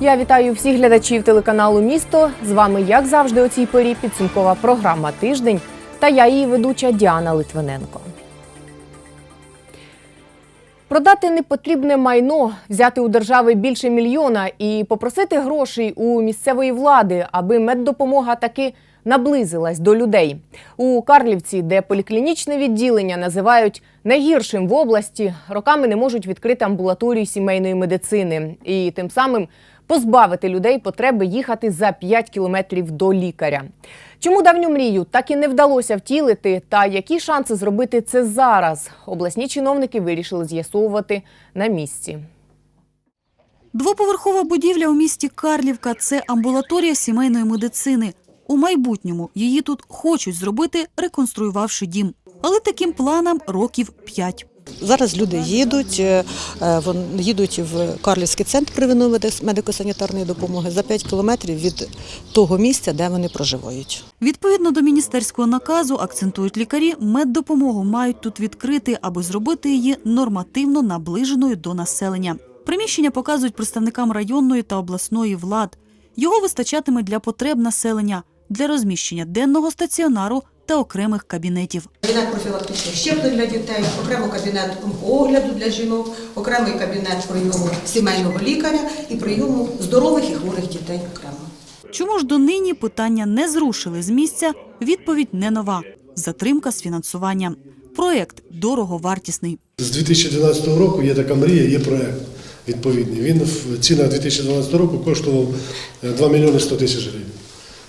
Я вітаю всіх глядачів телеканалу Місто. З вами, як завжди, у цій порі підсумкова програма Тиждень та я її ведуча Діана Литвиненко. Продати непотрібне майно, взяти у держави більше мільйона і попросити грошей у місцевої влади, аби меддопомога таки наблизилась до людей. У Карлівці, де поліклінічне відділення називають найгіршим в області, роками не можуть відкрити амбулаторію сімейної медицини і тим самим позбавити людей потреби їхати за 5 кілометрів до лікаря. Чому давню мрію так і не вдалося втілити, та які шанси зробити це зараз? Обласні чиновники вирішили з'ясовувати на місці. Двоповерхова будівля у місті Карлівка це амбулаторія сімейної медицини. У майбутньому її тут хочуть зробити, реконструювавши дім. Але таким планам років п'ять. Зараз люди їдуть, е, е, їдуть в Карлівський центр первинної медико-санітарної допомоги за 5 кілометрів від того місця, де вони проживають. Відповідно до міністерського наказу, акцентують лікарі, меддопомогу мають тут відкрити, аби зробити її нормативно наближеною до населення. Приміщення показують представникам районної та обласної влад. Його вистачатиме для потреб населення, для розміщення денного стаціонару та окремих кабінетів. Кабінет профілактичних щеплень для дітей, окремо кабінет огляду для жінок, окремий кабінет прийому сімейного лікаря і прийому здорових і хворих дітей окремо. Чому ж донині питання не зрушили з місця? Відповідь не нова. Затримка з фінансуванням. Проєкт дороговартісний. З 2012 року є така мрія, є проект відповідний. Він в цінах 2012 року коштував е, 2 мільйони 100 тисяч гривень.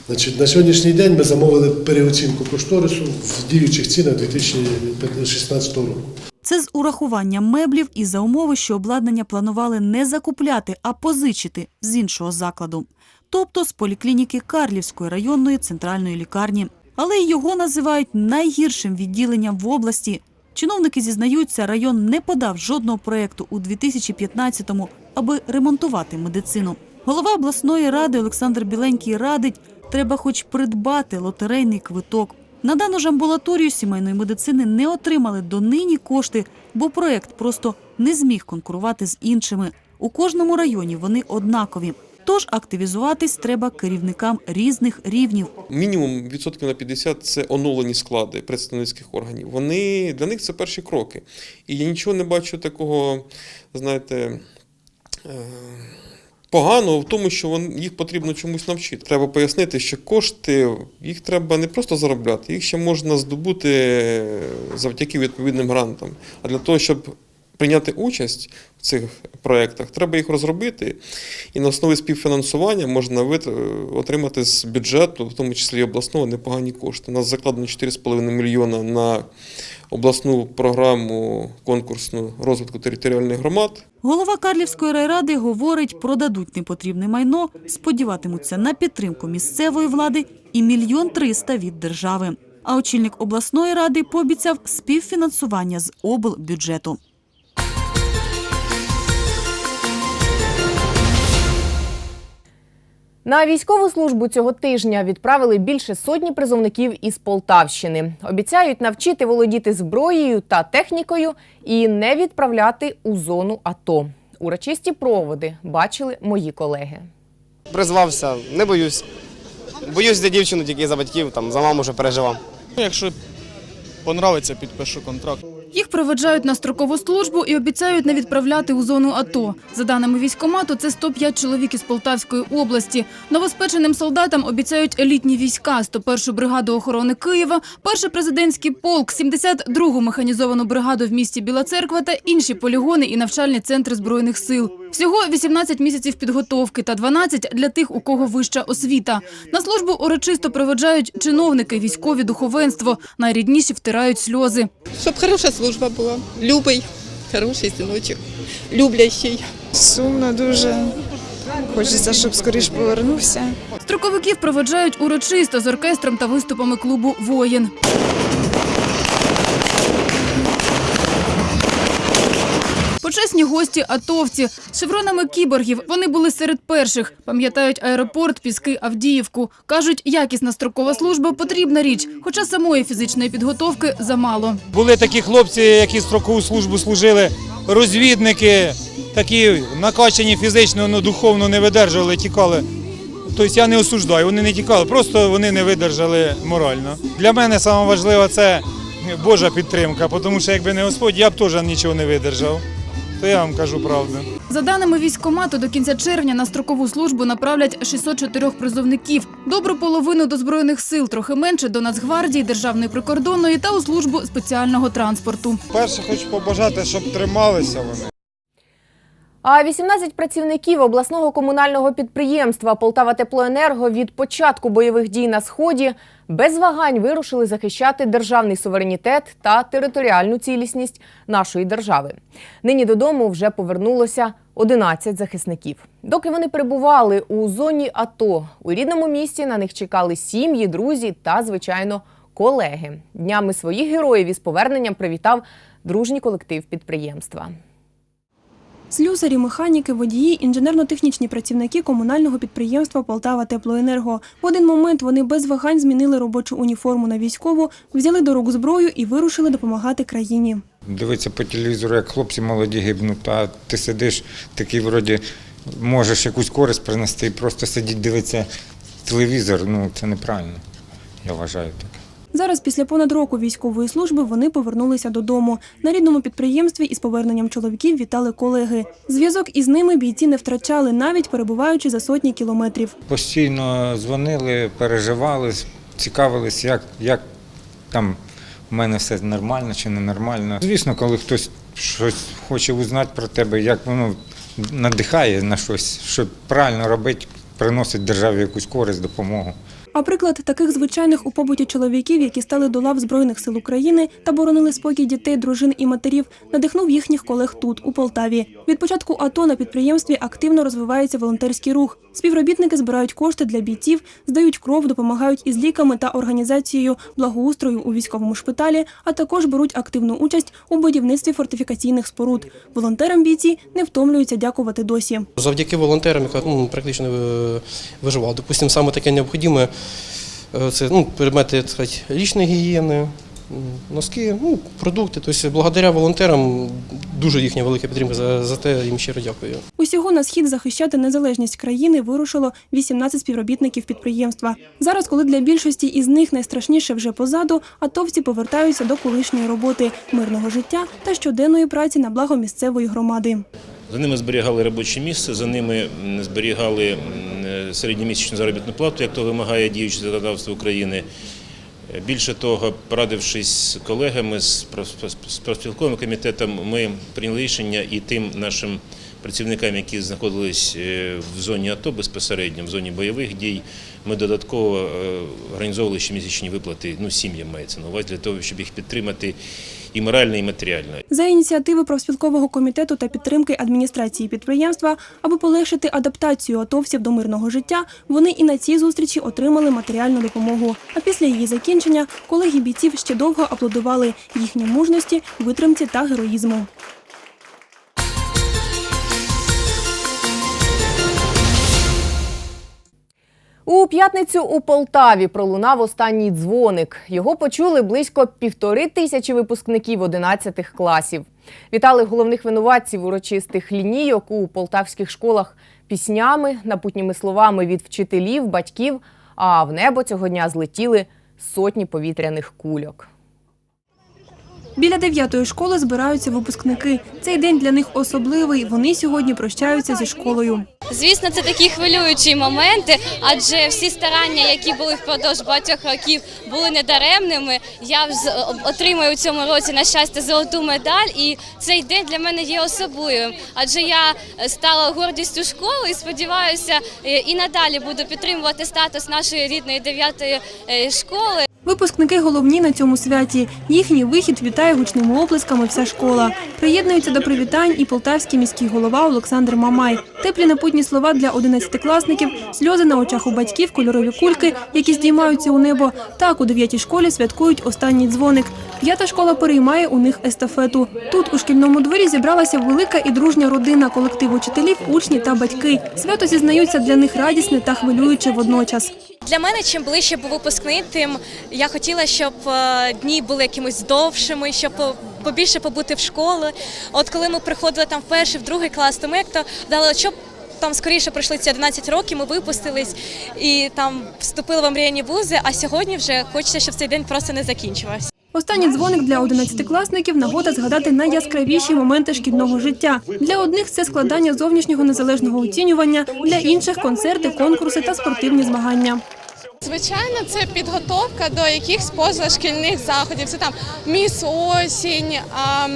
Значить, на сьогоднішній день ми замовили переоцінку кошторису в діючих цінах 2016 року. Це з урахуванням меблів і за умови, що обладнання планували не закупляти, а позичити з іншого закладу. Тобто з поліклініки Карлівської районної центральної лікарні. Але його називають найгіршим відділенням в області. Чиновники зізнаються, район не подав жодного проєкту у 2015-му, аби ремонтувати медицину. Голова обласної ради Олександр Біленький радить, треба хоч придбати лотерейний квиток. На дану ж амбулаторію сімейної медицини не отримали донині кошти, бо проект просто не зміг конкурувати з іншими. У кожному районі вони однакові. Тож активізуватись треба керівникам різних рівнів. Мінімум відсотків на 50 – це оновлені склади представницьких органів. Вони для них це перші кроки. І я нічого не бачу такого, знаєте. е, Поганого в тому, що їх потрібно чомусь навчити. Треба пояснити, що кошти їх треба не просто заробляти, їх ще можна здобути завдяки відповідним грантам. А для того, щоб прийняти участь в цих проєктах, треба їх розробити, і на основі співфінансування можна вит- отримати з бюджету, в тому числі і обласного, непогані кошти. У нас закладено 4,5 мільйона на обласну програму конкурсну розвитку територіальних громад. Голова Карлівської райради говорить, продадуть непотрібне майно, сподіватимуться на підтримку місцевої влади і мільйон триста від держави. А очільник обласної ради пообіцяв співфінансування з облбюджету. На військову службу цього тижня відправили більше сотні призовників із Полтавщини. Обіцяють навчити володіти зброєю та технікою і не відправляти у зону АТО. Урочисті проводи бачили мої колеги. призвався, не боюсь. Боюсь за дівчину, тільки за батьків, там, за маму вже переживав. Ну, Якщо понравиться, підпишу контракт. Їх проведжають на строкову службу і обіцяють не відправляти у зону АТО. За даними військомату, це 105 чоловік із Полтавської області. Новоспеченим солдатам обіцяють елітні війська, 101-шу бригаду охорони Києва, перший президентський полк, 72-гу механізовану бригаду в місті Біла Церква та інші полігони і навчальні центри збройних сил. Всього 18 місяців підготовки та 12 для тих, у кого вища освіта. На службу урочисто проведжають чиновники, військові, духовенство. Найрідніші втирають сльози. Щоб хороша служба була. Любий, хороший синочок, люблящий. Сумно дуже. Хочеться, щоб скоріш повернувся. Строковиків проведжають урочисто з оркестром та виступами клубу Воїн. Почесні гості атовці з шевронами кіборгів. Вони були серед перших. Пам'ятають аеропорт, піски, Авдіївку. Кажуть, якісна строкова служба потрібна річ, хоча самої фізичної підготовки замало. Були такі хлопці, які строкову службу служили, розвідники, такі накачані фізично, ну, духовно не видержували, тікали. Тобто я не осуждаю, вони не тікали, просто вони не видержали морально. Для мене найважливе це Божа підтримка, тому що якби не Господь, я б теж нічого не видержав. То я вам кажу правду. За даними військкомату, до кінця червня на строкову службу направлять 604 призовників. Добру половину до збройних сил, трохи менше до Нацгвардії, Державної прикордонної та у службу спеціального транспорту. Перше хочу побажати, щоб трималися вони. А 18 працівників обласного комунального підприємства Полтава Теплоенерго від початку бойових дій на сході без вагань вирушили захищати державний суверенітет та територіальну цілісність нашої держави. Нині додому вже повернулося 11 захисників. Доки вони перебували у зоні АТО, у рідному місті на них чекали сім'ї, друзі та, звичайно, колеги. Днями своїх героїв із поверненням привітав дружній колектив підприємства. Слюсарі, механіки, водії, інженерно-технічні працівники комунального підприємства Полтава Теплоенерго. В один момент вони без вагань змінили робочу уніформу на військову, взяли до рук зброю і вирушили допомагати країні. Дивиться по телевізору, як хлопці молоді гибнуть, а ти сидиш такий вроді можеш якусь користь принести і просто сидіти дивитися телевізор. Ну це неправильно. Я вважаю так. Зараз, після понад року військової служби, вони повернулися додому. На рідному підприємстві із поверненням чоловіків вітали колеги. Зв'язок із ними бійці не втрачали, навіть перебуваючи за сотні кілометрів. Постійно дзвонили, переживали, цікавились, як, як там в мене все нормально чи ненормально. Звісно, коли хтось щось хоче узнати про тебе, як воно надихає на щось, що правильно робити, приносить державі якусь користь, допомогу. А приклад таких звичайних у побуті чоловіків, які стали до лав Збройних сил України та боронили спокій дітей, дружин і матерів, надихнув їхніх колег тут, у Полтаві. Від початку АТО на підприємстві активно розвивається волонтерський рух. Співробітники збирають кошти для бійців, здають кров, допомагають із ліками та організацією благоустрою у військовому шпиталі, а також беруть активну участь у будівництві фортифікаційних споруд. Волонтерам бійці не втомлюються дякувати досі. Завдяки волонтерам, яка ну, практично виживала. Допустимо, саме таке необхідне е, це ну, предмети так сказати, лічної гігієни, носки, ну, продукти. Тобто, благодаря волонтерам дуже їхня велика підтримка. За, за те їм щиро дякую. Усього на схід захищати незалежність країни вирушило 18 співробітників підприємства. Зараз, коли для більшості із них найстрашніше вже позаду, атовці повертаються до колишньої роботи, мирного життя та щоденної праці на благо місцевої громади. За ними зберігали робоче місце, за ними зберігали середньомісячну заробітну плату, як то вимагає діюче законодавство України. Більше того, порадившись з колегами з проф- профспілковим комітетом, ми прийняли рішення і тим нашим працівникам, які знаходились е, в зоні АТО безпосередньо, в зоні бойових дій, ми додатково е, організовували щомісячні виплати, ну, сім'ям мається на увазі, для того, щоб їх підтримати і морально, і матеріально. За ініціативи профспілкового комітету та підтримки адміністрації підприємства, аби полегшити адаптацію атовців до мирного життя, вони і на цій зустрічі отримали матеріальну допомогу. А після її закінчення колеги бійців ще довго аплодували їхній мужності, витримці та героїзму. У п'ятницю у Полтаві пролунав останній дзвоник. Його почули близько півтори тисячі випускників 11 класів. Вітали головних винуватців урочистих лінійок у полтавських школах піснями, напутніми словами від вчителів, батьків. А в небо цього дня злетіли сотні повітряних кульок. Біля дев'ятої школи збираються випускники. Цей день для них особливий. Вони сьогодні прощаються зі школою. Звісно, це такі хвилюючі моменти, адже всі старання, які були впродовж багатьох років, були недаремними. Я отримую у цьому році на щастя золоту медаль, і цей день для мене є особливим. Адже я стала гордістю школи і сподіваюся, е, і надалі буду підтримувати статус нашої рідної дев'ятої е, школи. Випускники головні на цьому святі. Їхній вихід вітає гучними оплесками вся школа. Приєднується до привітань і полтавський міський голова Олександр Мамай. Теплі напутні слова для одинадцятикласників, сльози на очах у батьків, кольорові кульки, які здіймаються у небо. Так у дев'ятій школі святкують останній дзвоник. П'ята школа переймає у них естафету. Тут у шкільному дворі зібралася велика і дружня родина, колектив учителів, учні та батьки. Свято зізнаються для них радісне та хвилююче водночас. Для мене чим ближче був випускний, тим я хотіла, щоб е, дні були якимось довшими, щоб по- побільше побути в школі. От коли ми приходили там в перший, в другий клас, то ми як то дали, щоб там скоріше пройшли ці 11 років, ми випустились і там вступили в омріяні вузи. А сьогодні вже хочеться, щоб цей день просто не закінчувався. Останній дзвоник для одинадцятикласників – нагода згадати найяскравіші моменти шкільного життя. Для одних це складання зовнішнього незалежного оцінювання, для інших – концерти, конкурси та спортивні змагання. Звичайно, це підготовка до якихось позашкільних заходів. Це там міс осінь, а,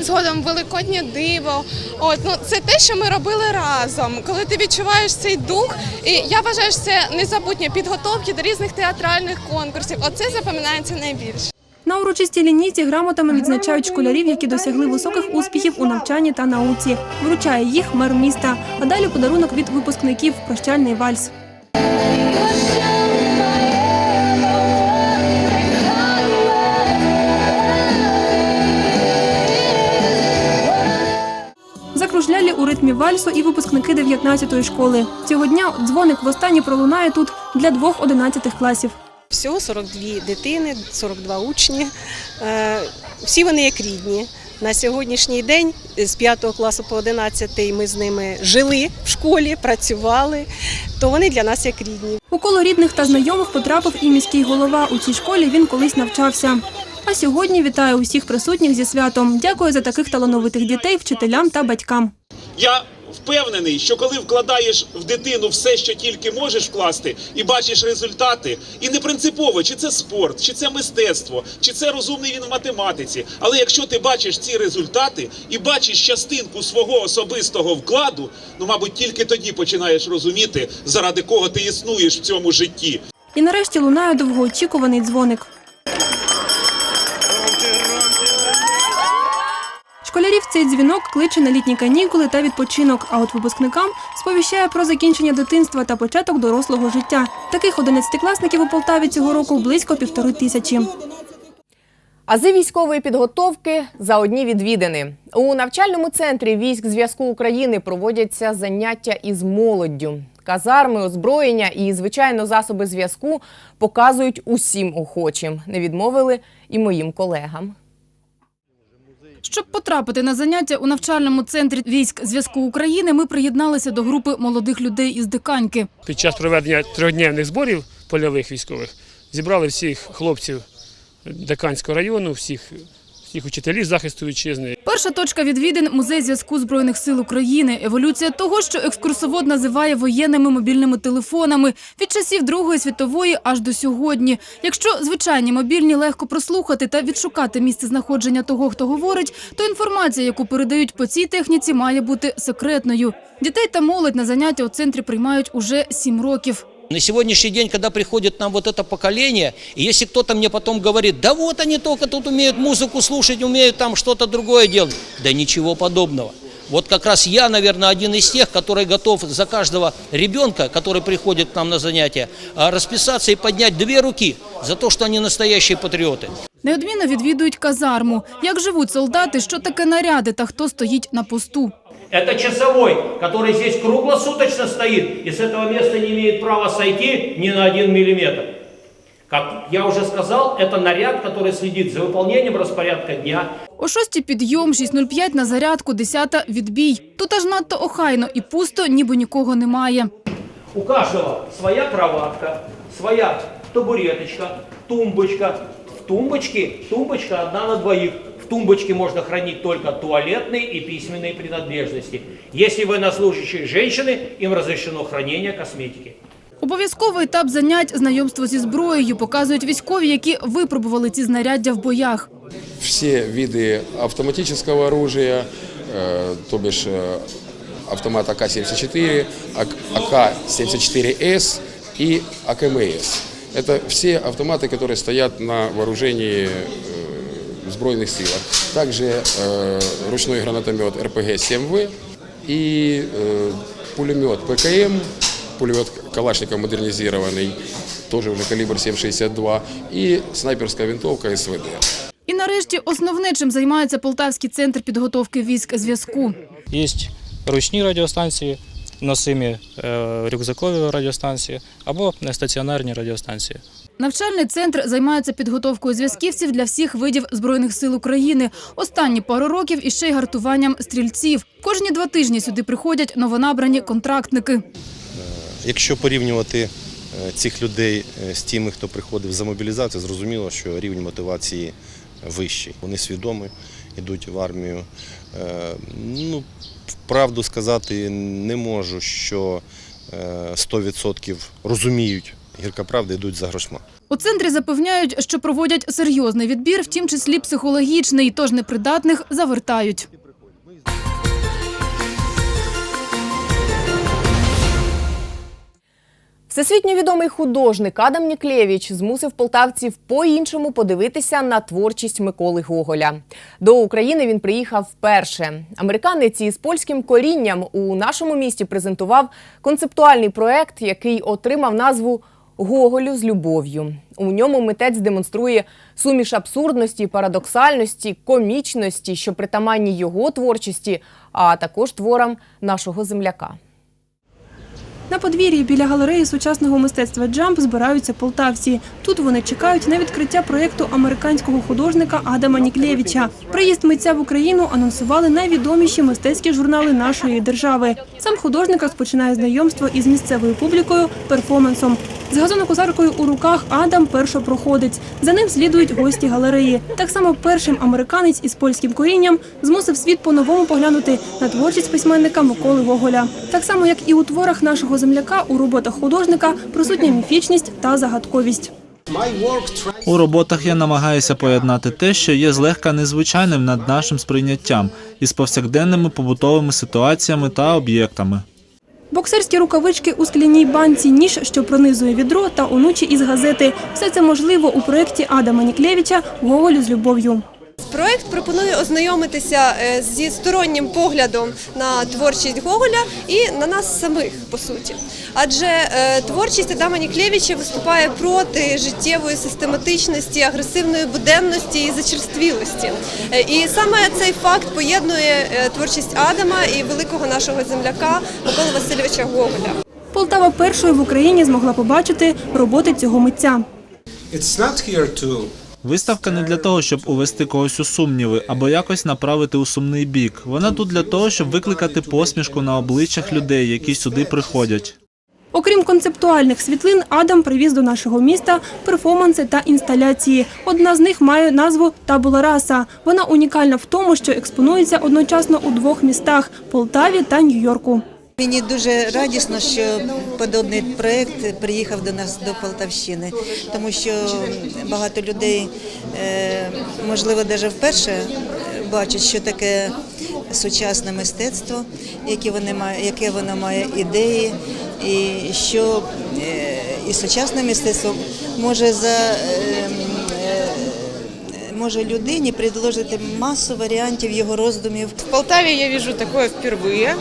згодом великоднє диво. От ну це те, що ми робили разом. Коли ти відчуваєш цей дух, і я вважаю, що це незабутні підготовки до різних театральних конкурсів. Оце запам'ятається найбільше. На урочистій лінійці грамотами відзначають школярів, які досягли високих успіхів у навчанні та науці. Вручає їх мер міста. А далі подарунок від випускників – прощальний вальс. Ритмі вальсу і випускники 19-ї школи. Цього дня дзвоник востаннє пролунає тут для двох 11 класів. Всього 42 дитини, 42 учні. Е, Всі вони як рідні. На сьогоднішній день з 5 класу по 11 ми з ними жили в школі, працювали, то вони для нас як рідні. У коло рідних та знайомих потрапив і міський голова. У цій школі він колись навчався. А сьогодні вітає усіх присутніх зі святом. Дякую за таких талановитих дітей, вчителям та батькам. Я впевнений, що коли вкладаєш в дитину все, що тільки можеш вкласти, і бачиш результати, і не принципово, чи це спорт, чи це мистецтво, чи це розумний він в математиці. Але якщо ти бачиш ці результати і бачиш частинку свого особистого вкладу, ну мабуть, тільки тоді починаєш розуміти, заради кого ти існуєш в цьому житті. І нарешті лунає довгоочікуваний дзвоник. Школярів цей дзвінок кличе на літні канікули та відпочинок, а от випускникам сповіщає про закінчення дитинства та початок дорослого життя. Таких одинадцятикласників у Полтаві цього року близько півтори тисячі. Ази військової підготовки за одні відвідини. У навчальному центрі військ зв'язку України проводяться заняття із молоддю. Казарми, озброєння і, звичайно, засоби зв'язку показують усім охочим. Не відмовили і моїм колегам. Щоб потрапити на заняття у навчальному центрі військ зв'язку України, ми приєдналися до групи молодих людей із Диканьки. Під час проведення трьохдневних зборів польових військових зібрали всіх хлопців диканського району, всіх, всіх учителів захисту вітчизни. Перша точка відвідин – музей зв'язку Збройних сил України. Еволюція того, що екскурсовод називає воєнними мобільними телефонами від часів Другої світової аж до сьогодні. Якщо звичайні мобільні легко прослухати та відшукати місце знаходження того, хто говорить, то інформація, яку передають по цій техніці, має бути секретною. Дітей та молодь на заняття у центрі приймають уже сім років На сегодняшний день, когда приходит нам вот это поколение, и если кто-то мне потом говорит, да вот они только тут умеют музыку слушать, умеют там что-то другое делать, да ничего подобного. Вот как раз я, наверное, один из тех, который готов за каждого ребенка, который приходит к нам на занятия, а, расписаться и поднять две руки за то, что они настоящие патриоты. Неодмінно відвідують казарму. Як живуть солдати, що таке наряди та хто стоїть на посту. Это часовой, который здесь круглосуточно стоит и с этого места не имеет права сойти ни на один миллиметр. Как я уже сказал, это наряд, который следит за выполнением распорядка дня. О 6 підйом, 6.05 на зарядку, 10 відбій. Тут аж надто охайно і пусто, ніби нікого немає. У каждого своя кроватка, своя табуреточка, тумбочка. В тумбочке тумбочка одна на двоих. В тумбочке можно хранить только туалетные и письменные принадлежности. Если военнослужащие женщины, им разрешено хранение косметики. Обов'язковий етап занять – знайомство зі зброєю, показують військові, які випробували ці знаряддя в боях. все виды автоматического оружия, э, то бишь э, автомат АК-74, АК-74С и АКМС. Это все автоматы, которые стоят на вооружении э, в Збройных силах. Также э, ручной гранатомет РПГ-7В и э, пулемет ПКМ, пулемет Калашников модернизированный, тоже уже калибр 7,62, и снайперская винтовка СВД. І нарешті основне, чим займається Полтавський центр підготовки військ зв'язку. Є ручні радіостанції, носимі е, рюкзакові радіостанції або стаціонарні радіостанції. Навчальний центр займається підготовкою зв'язківців для всіх видів збройних сил України. Останні пару років іще й гартуванням стрільців. Кожні два тижні сюди приходять новонабрані контрактники. Якщо порівнювати е, цих людей е, з тими, хто приходив за мобілізацію, зрозуміло, що рівень мотивації вищий. Вони свідомі, йдуть в армію. Е, Ну, правду сказати не можу, що е, 100% розуміють. Гірка правда йдуть за грошма. У центрі запевняють, що проводять серйозний відбір, в тім числі психологічний, тож непридатних завертають. Всесвітньо відомий художник Адам Ніклєвіч змусив полтавців по-іншому подивитися на творчість Миколи Гоголя. До України він приїхав вперше. Американець із польським корінням у нашому місті презентував концептуальний проект, який отримав назву Гоголю з любов'ю. У ньому митець демонструє суміш абсурдності, парадоксальності, комічності, що притаманні його творчості, а також творам нашого земляка. На подвір'ї біля галереї сучасного мистецтва Джамп збираються полтавці. Тут вони чекають на відкриття проєкту американського художника Адама Ніклєвіча. Приїзд митця в Україну анонсували найвідоміші мистецькі журнали нашої держави. Сам художник розпочинає знайомство із місцевою публікою перформансом. З газонокосаркою у руках Адам першопроходець. За ним слідують гості галереї. Так само першим американець із польським корінням змусив світ по-новому поглянути на творчість письменника Миколи Гоголя. Так само, як і у творах нашого земляка, у роботах художника присутня міфічність та загадковість. У роботах я намагаюся поєднати те, що є злегка незвичайним над нашим сприйняттям, із повсякденними побутовими ситуаціями та об'єктами. Боксерські рукавички у скляній банці, ніж, що пронизує відро та онучі із газети. Все це можливо у проєкті Адама Ніклєвіча «Гоголю з любов'ю». Проект пропонує ознайомитися е, зі стороннім поглядом на творчість Гоголя і на нас самих, по суті. Адже е, творчість Адама Ніклєвича виступає проти життєвої систематичності, агресивної буденності і зачерствілості. Е, І саме цей факт поєднує творчість Адама і великого нашого земляка Миколи Васильовича Гоголя. Полтава першою в Україні змогла побачити роботи цього митця. Виставка не для того, щоб увести когось у сумніви або якось направити у сумний бік. Вона тут для того, щоб викликати посмішку на обличчях людей, які сюди приходять. Окрім концептуальних світлин, Адам привіз до нашого міста перформанси та інсталяції. Одна з них має назву Табула раса. Вона унікальна в тому, що експонується одночасно у двох містах Полтаві та Нью-Йорку. Мені дуже радісно, що подобний проєкт приїхав до нас до Полтавщини, тому що багато людей, е, можливо, навіть вперше бачать, що таке сучасне мистецтво, яке воно має ідеї, і що е, і сучасне мистецтво може за е, е, може людині предложити масу варіантів його роздумів. В Полтаве я вижу такое впервые.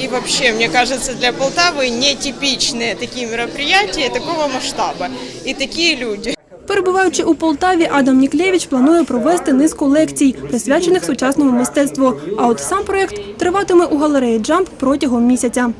И вообще, мне кажется, для Полтавы нетипичные такие мероприятия такого масштаба. И такие люди. Перебуваючи у Полтаві, Адам Ніклєвич планує провести низку лекцій, присвячених сучасному мистецтву. А от сам проєкт триватиме у галереї Джамп протягом місяця.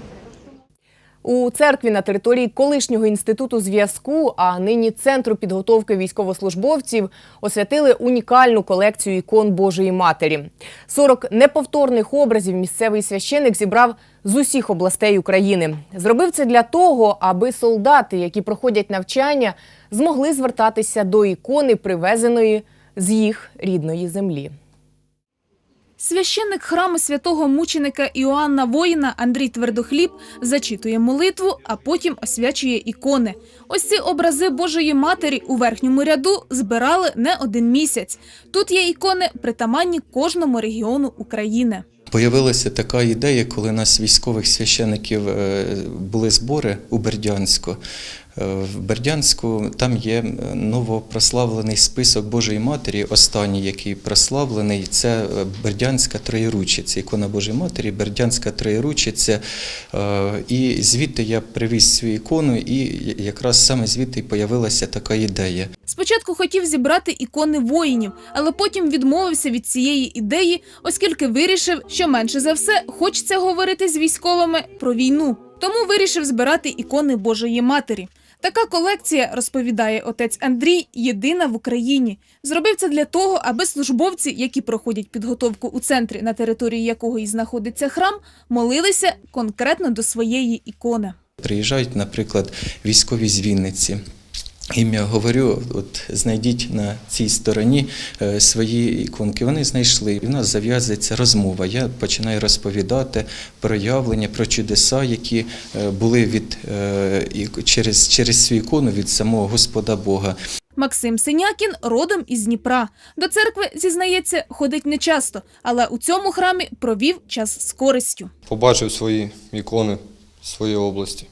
У церкві на території колишнього інституту зв'язку, а нині центру підготовки військовослужбовців, освятили унікальну колекцію ікон Божої Матері. 40 неповторних образів місцевий священик зібрав з усіх областей України. Зробив це для того, аби солдати, які проходять навчання, змогли звертатися до ікони, привезеної з їх рідної землі. Священник храму святого мученика Іоанна Воїна Андрій Твердохліб зачитує молитву, а потім освячує ікони. Ось ці образи Божої Матері у верхньому ряду збирали не один місяць. Тут є ікони, притаманні кожному регіону України. Появилася така ідея, коли у нас військових священиків е, були збори у Бердянську. В Бердянську там є е, новопрославлений список Божої Матері, останній, який прославлений, це е, Бердянська Троєручиця, ікона Божої Матері, Бердянська Троєручиця. Е, І звідти я привіз цю ікону, і якраз саме звідти появилася така ідея. Спочатку хотів зібрати ікони воїнів, але потім відмовився від цієї ідеї, оскільки вирішив, що менше за все хочеться говорити з військовими про війну. Тому вирішив збирати ікони Божої Матері. Така колекція, розповідає отець Андрій, єдина в Україні. Зробив це для того, аби службовці, які проходять підготовку у центрі, на території якого і знаходиться храм, молилися конкретно до своєї ікони. Приїжджають, наприклад, військові з Вінниці. Їм я говорю, от знайдіть на цій стороні е, свої іконки. Вони знайшли. І в нас зав'язується розмова. Я починаю розповідати про явлення, про чудеса, які е, були від е, через, через цю ікону від самого Господа Бога. Максим Синякін родом із Дніпра. До церкви, зізнається, ходить нечасто, але у цьому храмі провів час з користю. побачив свої ікони своєї області,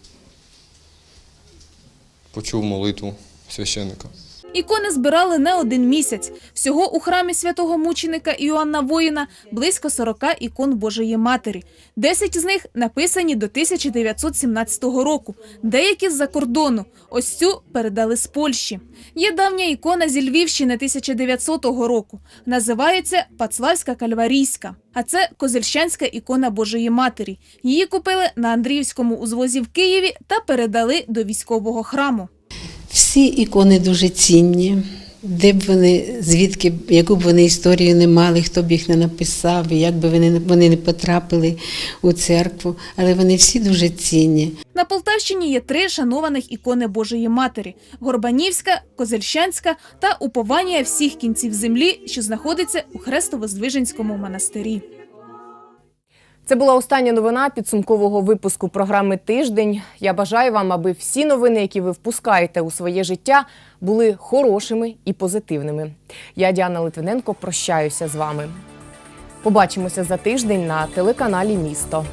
почув молитву священника. Ікони збирали не один місяць. Всього у храмі святого мученика Іоанна Воїна близько 40 ікон Божої Матері. Десять з них написані до 1917 року, деякі з-за кордону. Ось цю передали з Польщі. Є давня ікона зі Львівщини 1900 року. Називається Пацлавська Кальварійська. А це Козельщанська ікона Божої Матері. Її купили на Андріївському узвозі в Києві та передали до військового храму. Всі ікони дуже цінні, де б вони, звідки, яку б вони історію не мали, хто б їх не написав, як би вони, вони не потрапили у церкву, але вони всі дуже цінні. На Полтавщині є три шанованих ікони Божої Матері: Горбанівська, Козельщанська та Уповання всіх кінців землі, що знаходиться у Хрестово-Здвиженському монастирі. Це була остання новина підсумкового випуску програми Тиждень. Я бажаю вам, аби всі новини, які ви впускаєте у своє життя, були хорошими і позитивними. Я Діана Литвиненко прощаюся з вами. Побачимося за тиждень на телеканалі Місто.